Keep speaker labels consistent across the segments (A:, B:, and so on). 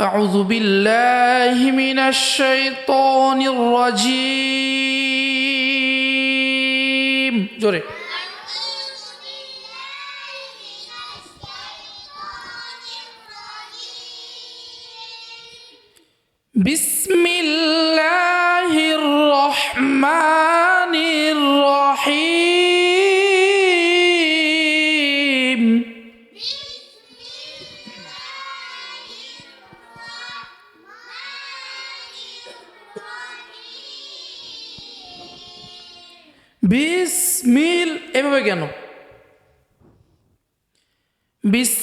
A: أعوذ بالله من الشيطان الرجيم جوري কেন? বিসমিল্লাহির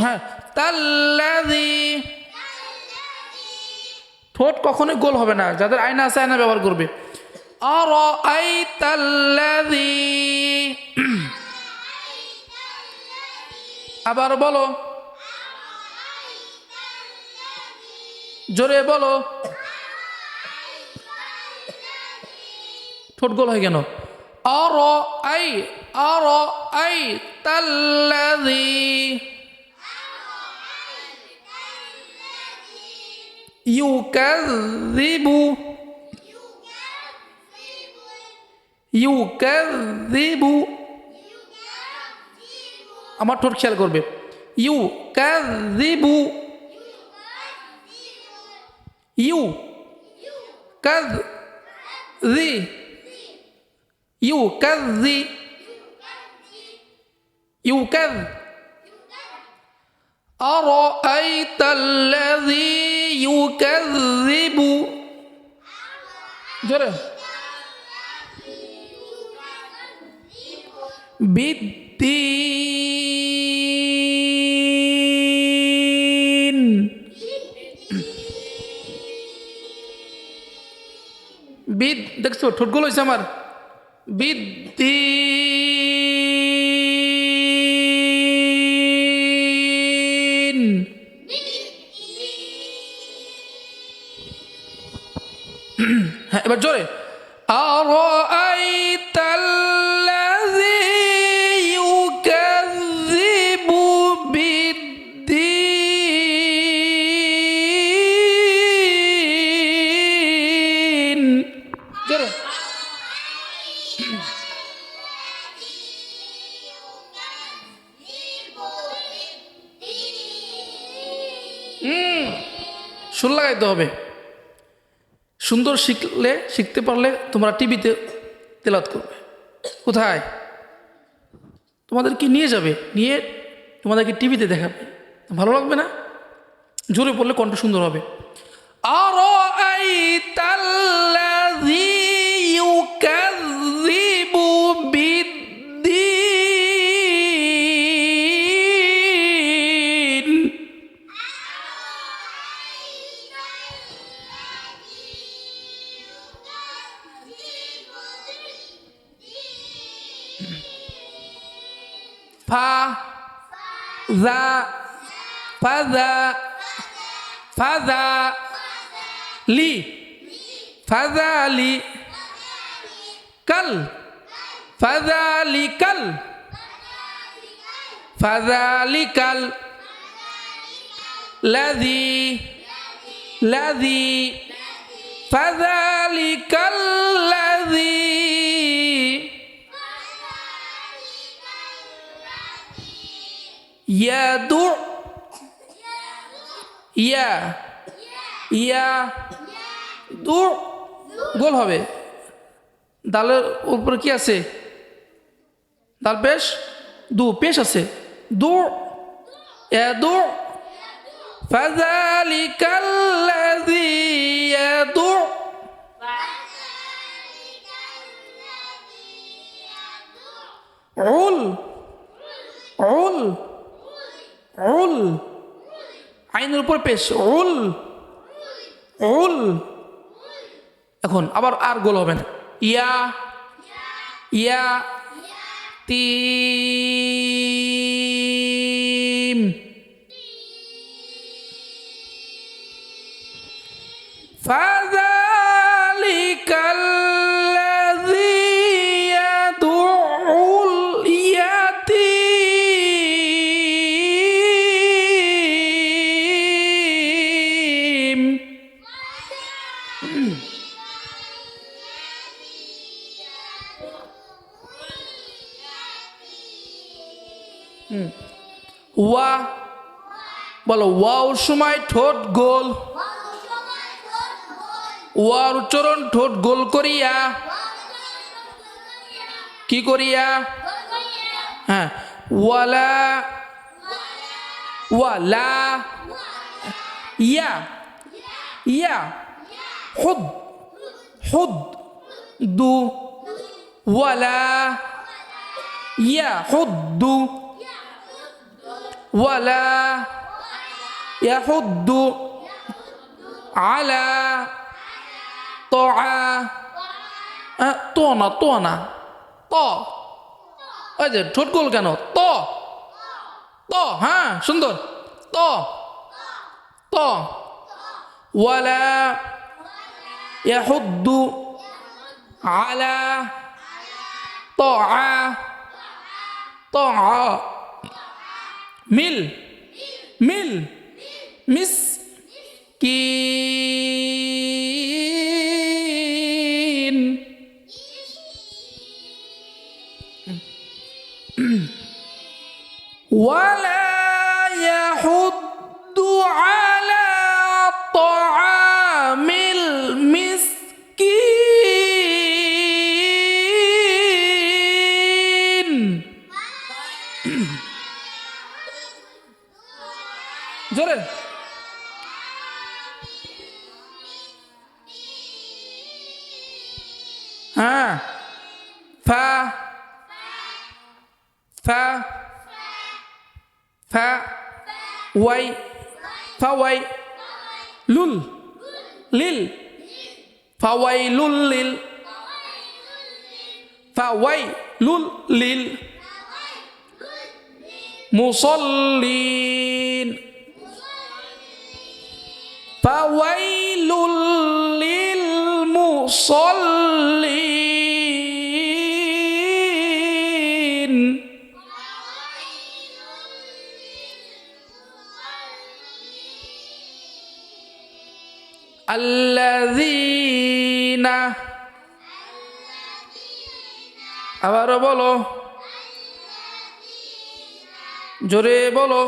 A: হ্যাঁ ঠোঁট কখনোই গোল হবে না, যাদের আয়না আছে আয়না ব্যবহার করবে। আর আই তাল্লাদি আবার বলো। জোরে বলো। ঠোঁট গোল হয় কেন? আর আই আর আই তাল্লাদি يكذب يكذب আমার ঠোঁট খেয়াল করবে you কাযিবু you কায G U কাযি you কায أرأيت الذي يكذب جرى بالدين বিদ দেখছো ঠোঁটগুলো হয়েছে আমার বিদ্দিন হবে। সুন্দর শিখলে, শিখতে পারলে তোমরা টিভিতে তেলাত করবে। কোথায়? তোমাদেরকে নিয়ে যাবে? নিয়ে তোমাদেরকে টিভিতে দেখাবে। ভালো লাগবে না? জোরে পড়লে কণ্ঠ সুন্দর হবে। আর ذا فذا فذا لي فذلي كل فذلك ال فذلك الذي الذي فذلك الذي ইয়াদু ইয়া ইয়া দু গোল হবে। দালের উপরে কি আছে? দাল পেশ? দু, পেশ আছে। দু। এ দু। ফাজালিকাল উপর পেশ উল উল। এখন আবার আর গোল হবে না। ইয়া ইয়া তিম ওয়া, বলো ওয়াওর সময় ঠোঁট গোল। ওয়ার উচ্চারণ ঠোঁট গোল করিয়া। কি করিয়া? হ্যাঁ ওয়ালা ওয়ালা, ইয়া ইয়া, হুদ হুদ, দু, ওয়ালা, ইয়া হুদ্দু ওয়ালা يحض على طعا তোনা তোনা ত ওই যে ঠোঁট গোল কেন ত ত হ্যাঁ সুন্দর ত ত ওয়ালা يحض على طعا طعا Mil. Mil. Miss. Kin. Wal. ফা ফা ফা ওয়াই ফা ওয়াই লুল লিল ফা ওয়াই লুল লিল ফা ওয়াই লুল লিল মুসল্লিন فويل للمصلين الذين আবারও বলো জোরে বলো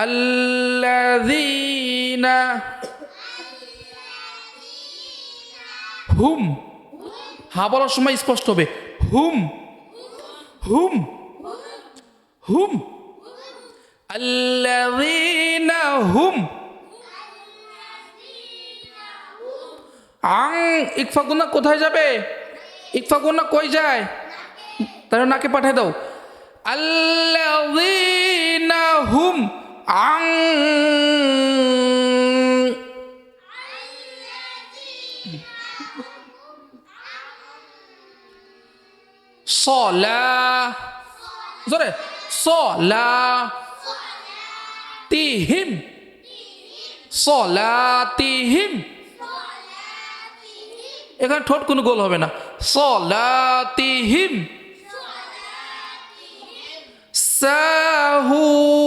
A: الذين হুম হা বলার সময় স্পষ্ট হবে হুম হুম হুম الذين হুম আং ইকফা গুনা কোথায় যাবে ইকফা গুনা কই যায় তাহলে নাকে পাঠিয়ে দাও আল্লাযীনা হুম আং সলা জোরে সলা তিহিম সলাতিহিম এখানে ঠোঁট কোনো গোল হবে না। সলাতিহিম সাহুন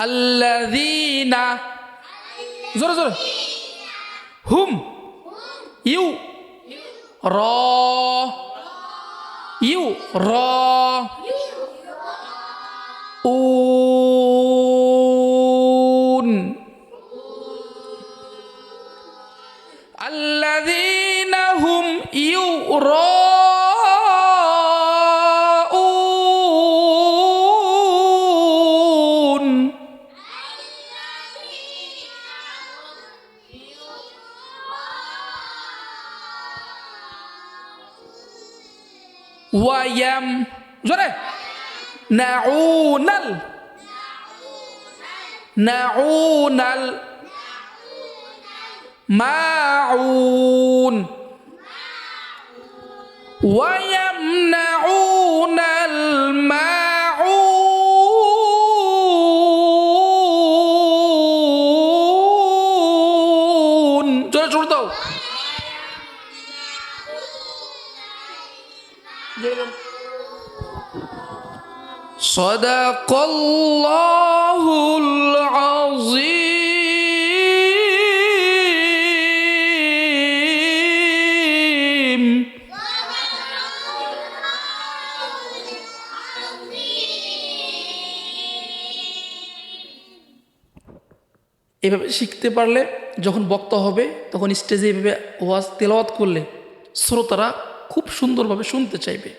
A: الذين زر زر هم. يو. را. يو. را. يو را ويم. زرع نعونل. نعونل. معون. ويمنعون الماء صدق الله العظيم এভাবে শিখতে পারলে যখন বক্তা হবে তখন স্টেজে এভাবে ওয়াজ তেলাওয়াত করলে শ্রোতারা খুব সুন্দরভাবে শুনতে চাইবে